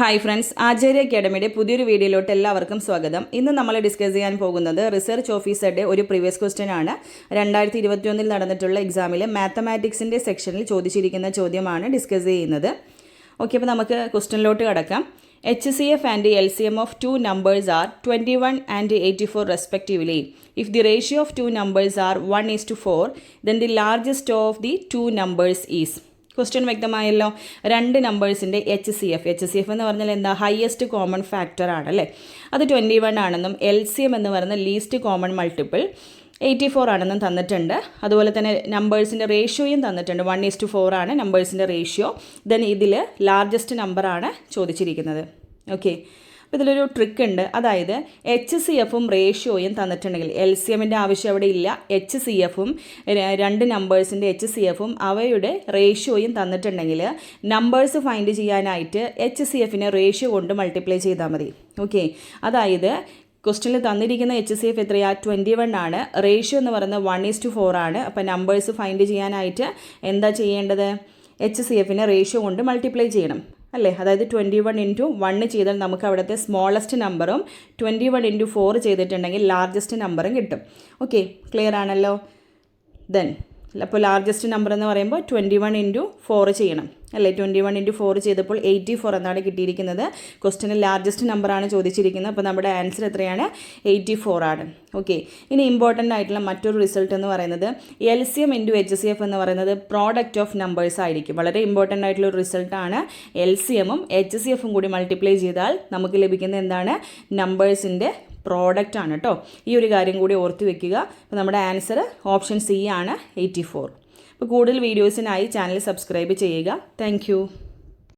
Hi friends ആചാര്യ അക്കാഡമിയുടെ പുതിയൊരു വീഡിയോയിലോട്ട് എല്ലാവർക്കും സ്വാഗതം. ഇന്ന് നമ്മൾ ഡിസ്കസ് ചെയ്യാൻ പോകുന്നത് റിസർച്ച് ഓഫീസറുടെ ഒരു പ്രീവിയസ് ക്വസ്റ്റ്യൻ ആണ്. രണ്ടായിരത്തി ഇരുപത്തിയൊന്നിൽ നടന്നിട്ടുള്ള എക്സാമിൽ മാത്തമാറ്റിക്സിന്റെ സെക്ഷനിൽ ചോദിച്ചിരിക്കുന്ന ചോദ്യമാണ് ഡിസ്കസ് ചെയ്യുന്നത്. ഓക്കെ അപ്പോൾ നമുക്ക് ക്വസ്റ്റ്യനിലോട്ട് കടക്കാം. H C F and L C M of two numbers are twenty one and eighty four respectively if the ratio of two numbers are one is to four then the largest of the two numbers is question വ്യക്തമായല്ലോ. രണ്ട് നമ്പേഴ്സിന്റെ H C F H C F എന്ന് പറഞ്ഞാൽ എന്താ? Highest common factor ആണല്ലേ? അത് twenty one ആണെന്നും L C M എന്ന് പറയുന്ന least common multiple eighty four ആണെന്നും തന്നിട്ടുണ്ട്. അതുപോലെ തന്നെ നമ്പേഴ്സിന്റെ റേഷ്യോയും തന്നിട്ടുണ്ട്. വൺ ഈസ് ടു ഫോർ ആണ് നമ്പേഴ്സിന്റെ റേഷ്യോ ദെൻ ഇതിൽ ലാർജസ്റ്റ് നമ്പറാണ് ചോദിച്ചിരിക്കുന്നത്. ഓക്കെ അപ്പോൾ ഇതിലൊരു ട്രിക്ക് ഉണ്ട്. അതായത് എച്ച് സി എഫും റേഷ്യോയും തന്നിട്ടുണ്ടെങ്കിൽ എൽ സി എമ്മിന്റെ ആവശ്യം അവിടെ ഇല്ല. എച്ച് സി എഫും രണ്ട് നമ്പേഴ്സിന്റെ എച്ച് സി എഫും അവയുടെ റേഷ്യോയും തന്നിട്ടുണ്ടെങ്കിൽ നമ്പേഴ്സ് ഫൈൻഡ് ചെയ്യാനായിട്ട് എച്ച് സി എഫിനെ റേഷ്യോ കൊണ്ട് മൾട്ടിപ്ലൈ ചെയ്താൽ മതി. ഓക്കെ അതായത് ക്വസ്റ്റനിൽ തന്നിരിക്കുന്ന എച്ച് സി എഫ് എത്രയാ? ട്വന്റി വൺ ആണ്. റേഷ്യോ എന്ന് പറയുന്നത് വൺ ഈസ് ടു ഫോർ ആണ്. അപ്പോൾ നമ്പേഴ്സ് ഫൈൻഡ് ചെയ്യാനായിട്ട് എന്താ ചെയ്യേണ്ടത്? എച്ച് സി എഫിനെ റേഷ്യോ കൊണ്ട് മൾട്ടിപ്ലൈ ചെയ്യണം. അല്ലേ? അതായത് ട്വന്റി വൺ ഇന്റു വണ്ണ് ചെയ്താൽ നമുക്ക് അവിടുത്തെ സ്മോളസ്റ്റ് നമ്പറും ട്വന്റി വൺ ഇന്റു ഫോർ ചെയ്തിട്ടുണ്ടെങ്കിൽ ലാർജസ്റ്റ് നമ്പറും കിട്ടും. ഓക്കെ ക്ലിയർ ആണല്ലോ? ദെൻ അപ്പോൾ ലാർജസ്റ്റ് നമ്പർ എന്ന് പറയുമ്പോൾ ട്വന്റി വൺ ഇന്റു ഫോർ ചെയ്യണം. അല്ലേ? ട്വന്റി വൺ ഇന്റു ഫോർ ചെയ്തപ്പോൾ എയ്റ്റി ഫോർ എന്നാണ് കിട്ടിയിരിക്കുന്നത്. ക്വസ്റ്റിന് ലാർജസ്റ്റ് നമ്പറാണ് ചോദിച്ചിരിക്കുന്നത്. അപ്പോൾ നമ്മുടെ ആൻസർ എത്രയാണ്? എയ്റ്റി ഫോർ ആണ്. ഓക്കെ ഇനി ഇമ്പോർട്ടന്റ് ആയിട്ടുള്ള മറ്റൊരു റിസൾട്ട് എന്ന് പറയുന്നത് L C M into H C F എന്ന് പറയുന്നത് പ്രോഡക്റ്റ് ഓഫ് നമ്പേഴ്സ് ആയിരിക്കും. വളരെ ഇമ്പോർട്ടന്റ് ആയിട്ടുള്ള ഒരു റിസൾട്ടാണ് എൽ സി എമ്മും എച്ച് സി എഫും കൂടി മൾട്ടിപ്ലൈ ചെയ്താൽ നമുക്ക് ലഭിക്കുന്ന എന്താണ്? നമ്പേഴ്സിന്റെ പ്രോഡക്റ്റ് ആണ് കേട്ടോ ഈ ഒരു കാര്യം കൂടി ഓർത്ത് വെക്കുക. അപ്പോൾ നമ്മുടെ ആൻസർ ഓപ്ഷൻ സി ആണ് എയ്റ്റി ഫോർ അപ്പോൾ കൂടുതൽ വീഡിയോസിനായി ചാനൽ സബ്സ്ക്രൈബ് ചെയ്യുക. താങ്ക്